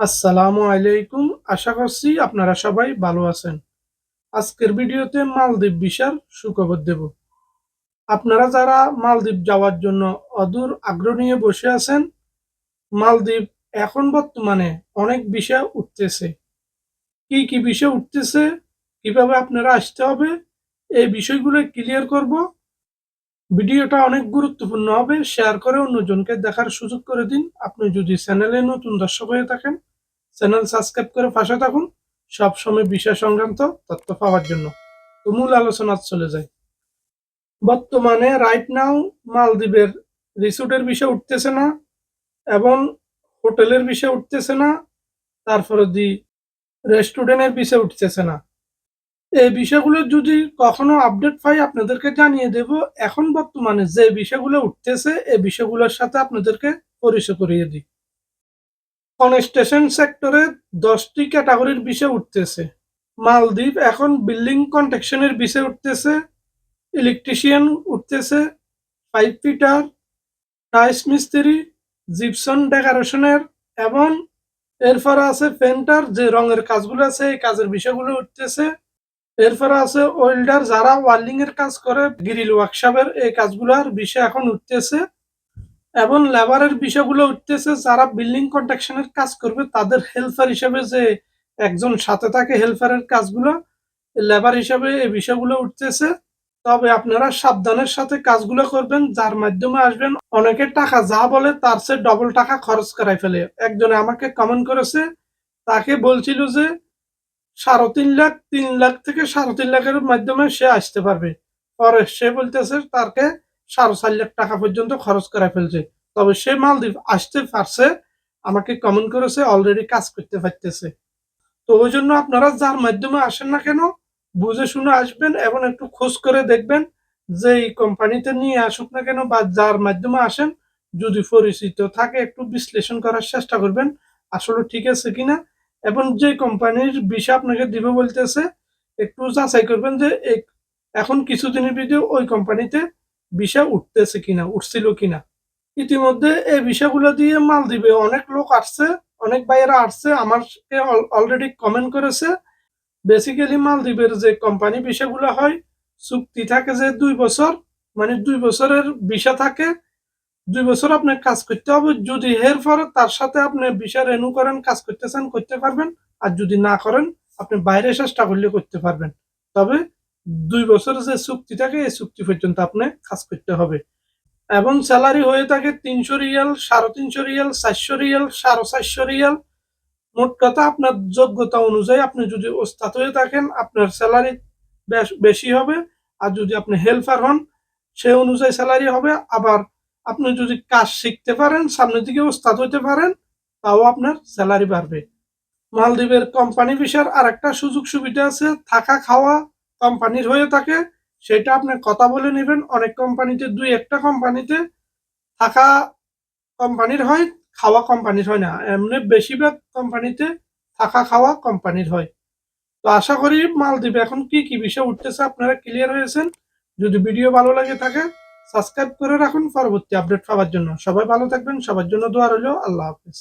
আসসালামু আলাইকুম। আশা করছি আপনারা সবাই ভালো আছেন। আজকের ভিডিওতে মালদ্বীপ ভিসার সুখবর দেব। আপনারা যারা মালদ্বীপ যাওয়ার জন্য অদূর আগ্রহ নিয়ে বসে আছেন, মালদ্বীপ এখন বর্তমানে অনেক বিষয় উঠতেছে। কি কি বিষয় উঠতেছে, কীভাবে আপনারা আসতে হবে, এই বিষয়গুলো ক্লিয়ার করব। ভিডিওটা অনেক গুরুত্বপূর্ণ হবে, শেয়ার করে অন্যজনকে দেখার সুযোগ করে দিন। আপনি যদি চ্যানেলে নতুন দর্শক হয়ে থাকেন চ্যানেল সাবস্ক্রাইব করে পাশে থাকুন। সব সময় বিষয় সংক্রান্ত তথ্য পাওয়ার জন্য। তো মূল আলোচনা চলে যায় বর্তমানে রাইট নাও মালদ্বীপের রিসোর্টের বিষয় উঠতেছে না এবং হোটেলের বিষয় উঠতেছে না, তারপরে দি রেস্টুরেন্টের বিষয় উঠতেছে না। এই বিষয়গুলো যদি কখনো আপডেট পাই, আপনাদেরকে জানিয়ে দেব, এখন বর্তমানে যে বিষয়গুলো উঠতেছে, এই বিষয়গুলোর সাথে আপনাদেরকে পরিচয় করিয়ে দিই। কনস্ট্রাকশন সেক্টরে দশটি ক্যাটাগরির বিষয় উঠতেছে। মালদ্বীপ এখন বিল্ডিং কনস্ট্রাকশনের বিষয় উঠতেছে। ইলেকট্রিশিয়ান উঠতেছে। পাইপ ফিটার টাইস মিস্ত্রি, জিপসন ডেকোরেশনের এবং এরপরে আছে পেন্টার, যে রঙের কাজগুলো আছে, এই কাজের বিষয়গুলো উঠতেছে। এরপরে আছে ওয়েল্ডার, যারা ওয়ার্লিং এর কাজ করে, গ্রিল ওয়ার্কশপের এই কাজগুলোর বিষয় এখন উঠতেছে। এবং লেবারের বিষয়গুলো উঠতেছে, যারা বিল্ডিং কন্ট্রাকশনের কাজ করবে, তাদের হেল্পার হিসেবে যে একজন সাথে থাকে হেল্পারের কাজগুলো লেবার হিসেবে এই বিষয়গুলো উঠতেছে। তবে আপনারা সাবধানের সাথে কাজগুলো করবেন, যার মাধ্যমে আসবেন, অনেকে টাকা যা বলে তার সে ডবল টাকা খরচ করাই ফেলে। একজনে আমাকে কমেন্ট করেছে, তাকে বলছিল যে সাড়ে তিন লাখ তিন লাখ থেকে সাড়ে তিন লাখের মাধ্যমে সে আসতে পারবে। পরে সে বলতেছে তাকে সাড়ে চার লাখ টাকা পর্যন্ত খরচ করে ফেলছে। তবে সে মালদ্বীপ আসতে পারছে, আমাকে কমেন্ট করেছে অলরেডি কাজ করতে পারতেছে। তো ওই জন্য আপনারা যার মাধ্যমে আসেন না কেন, বুঝে শুনে আসবেন এবং একটু খোঁজ করে দেখবেন যে এই কোম্পানিতে নিয়ে আসুক না কেন বা যার মাধ্যমে আসেন, যদি পরিচিত থাকে একটু বিশ্লেষণ করার চেষ্টা করবেন, আসলে ঠিক আছে কিনা? এবং যে কোম্পানির বিষয় আপনাকে দিবে বলতেছে, একটু যাচাই করবেন যে এখন কিছুদিনের ভিডিও ওই কোম্পানিতে বিষয় উঠতেছে কিনা, উঠছিল কিনা। ইতিমধ্যে এই বিষয়গুলো দিয়ে মাল দিবে। অনেক লোক আসছে, অনেক ভাইয়েরা আসছে আমাকে অলরেডি কমেন্ট করেছে। বেসিক্যালি মালদ্বীপের যে কোম্পানি বিষয়গুলো হয়, চুক্তি থাকে যে দুই বছর মানে দুই বছরের বিষয় থাকে। দুই বছর আপনি কাজ করতে হবে, যদি এর পরে তার সাথে আপনি বিষয় রেনু করেন, কাজ করতে চান, করতে পারবেন। আর যদি না করেন, আপনি বাইরে চেষ্টা করলে করতে পারবেন। তবে দুই বছরের যে চুক্তি থাকে, এই চুক্তি পর্যন্ত আপনি কাজ করতে হবে। এবং স্যালারি হয়ে থাকে তিনশো রিয়াল, সাড়ে তিনশো রিয়াল, চারশো রিয়াল, সাড়ে চারশো রিয়াল। মোট কথা আপনার যোগ্যতা অনুযায়ী আপনি যদি ওস্তাদ হয়ে থাকেন, আপনার স্যালারি বেশি হবে। আর যদি আপনি হেল্পার হন, সে অনুযায়ী স্যালারি হবে। আবার আপনি যদি কাজ শিখতে পারেন সামনের দিকে ওস্তাদ হইতে পারেন, তাও আপনার স্যালারি বাড়বে। মালদ্বীপের কোম্পানি বিষয়ের আর একটা সুযোগ সুবিধা আছে থাকা খাওয়া কোম্পানির হয়ে থাকে, সেটা আপনি কথা বলে নেবেন। অনেক কোম্পানিতে, দুই একটা কোম্পানিতে থাকা কোম্পানির হয়, খাওয়া কোম্পানির হয় না। এমনি বেশিরভাগ কোম্পানিতে থাকা খাওয়া কোম্পানির হয়। তো আশা করি মালদ্বীপ এখন কি কি বিষয় উঠতেছে আপনারা ক্লিয়ার হয়েছেন। যদি ভিডিও ভালো লাগে থাকে সাবস্ক্রাইব করে রাখুন। পরবর্তী আপডেট পাওয়ার জন্য। সবাই ভালো থাকবেন, সবার জন্য দোয়া রইল। আল্লাহ হাফিজ।